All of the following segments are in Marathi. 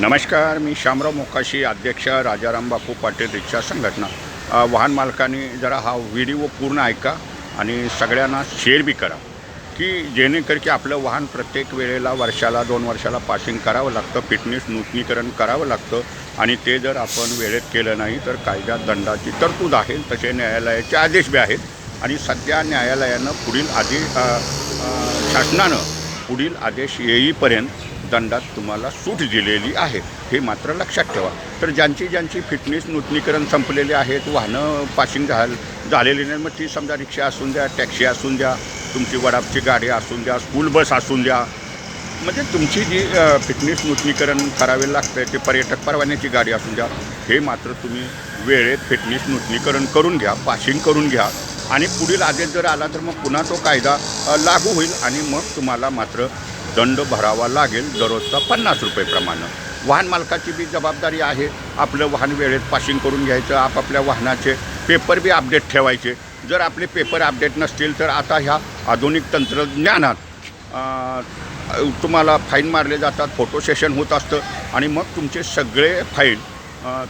नमस्कार मी शामराव मोकाशी अध्यक्ष राजाराम बापू पाटील रिक्षा संघटना. वाहन मालकांनी जरा हा व्हिडिओ पूर्ण ऐका आणि सगळ्यांना शेअर बी करा की जेणेकर की आपलं वाहन प्रत्येक वेळेला वर्षाला दोन वर्षाला पासिंग करावं लागतं फिटनेस नूतनीकरण करावं लागतं आणि ते जर आपण वेळेत केलं नाही तर कायद्यात दंडाची तरतूद आहे तसे न्यायालयाचे आदेश बी आहेत आणि सध्या न्यायालयानं पुढील आदेश शासनानं पुढील आदेश येईपर्यंत दंडात तुम्हाला सूट दिलेली आहे. हे मात्र लक्षात ठेवा. तर ज्यांची ज्यांची फिटनेस नूतनीकरण संपलेली आहेत वाहनं पासिंग झाल झालेली नाही मग ती समजा रिक्षा असून द्या टॅक्सी असून द्या तुमची वडापची गाडी असून द्या स्कूल बस असून द्या. म्हणजे तुमची जी फिटनेस नूतनीकरण करावे लागतं ते पर्यटक परवान्याची गाडी असून द्या हे मात्र तुम्ही वेळेत फिटनेस नूतनीकरण करून घ्या पासिंग करून घ्या. आणि पुढील आदेश जर आला तर मग पुन्हा तो कायदा लागू होईल आणि मग तुम्हाला मात्र दंड भरावा लागेल दररोजचा पन्नास रुपयेप्रमाणे वाहन मालकाची बी जबाबदारी आहे. आपलं वाहन वेळेत पासिंग करून घ्यायचं आपापल्या वाहनाचे पेपर बी अपडेट ठेवायचे. जर आपले पेपर अपडेट नसतील तर आता ह्या आधुनिक तंत्रज्ञानात तुम्हाला फाईन मारले जातात फोटो सेशन होत असतं आणि मग तुमचे सगळे फाईन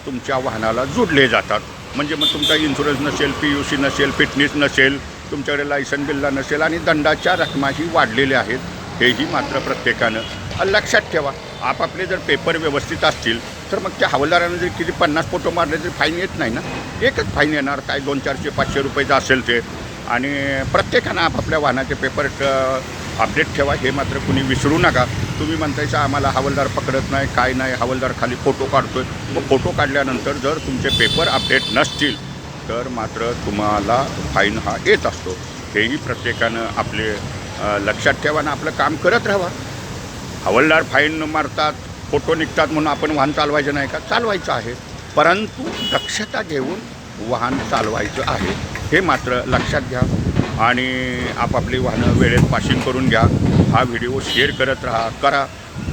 तुमच्या वाहनाला जोडले जातात. म्हणजे मग तुमचा इन्शुरन्स नसेल पी यू सी नसेल फिटनेस नसेल तुमच्याकडे लायसन बिल्ला नसेल आणि दंडाच्या रकमाही वाढलेल्या आहेत. हेही मात्र प्रत्येकानं लक्षात ठेवा. आपापले जर पेपर व्यवस्थित असतील तर मग त्या हवालदारानं जर किती पन्नास फोटो मारले तरी फाईन येत नाही ना? एकच फाईन येणार काय दोन चारशे पाचशे रुपयेचं असेल ते. आणि प्रत्येकानं आपापल्या वाहनाचे पेपर अपडेट ठेवा. हे मात्र कुणी विसरू नका. तुम्ही म्हणतायचं आम्हाला हवालदार पकडत नाही काय नाही हवालदार खाली फोटो आहे मग फोटो काढल्यानंतर जर तुमचे पेपर अपडेट नसतील तर मात्र तुम्हाला फाईन हा येत असतो. हेही प्रत्येकानं आपले लक्षात ठेवा ना आपलं काम करत राहावा हवलदार फाईन मारतात फोटो निघतात म्हणून आपण वाहन चालवायचं नाही का? चालवायचं आहे. परंतु दक्षता घेऊन वाहन चालवायचं आहे हे मात्र लक्षात घ्या आणि आपापली वाहनं वेळेत पासिंग करून घ्या. हा व्हिडिओ शेअर करत राहा करा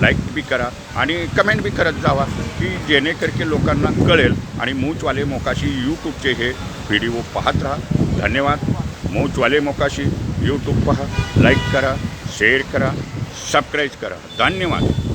लाईक बी करा आणि कमेंट बी करत जावा की जेणेकर की लोकांना कळेल आणि मूचवाले मोकाशी यूट्यूबचे हे व्हिडिओ पाहत राहा. धन्यवाद. मूचवाले मोकाशी यूट्यूब पहा लाईक करा शेअर करा सबस्क्राईब करा. धन्यवाद.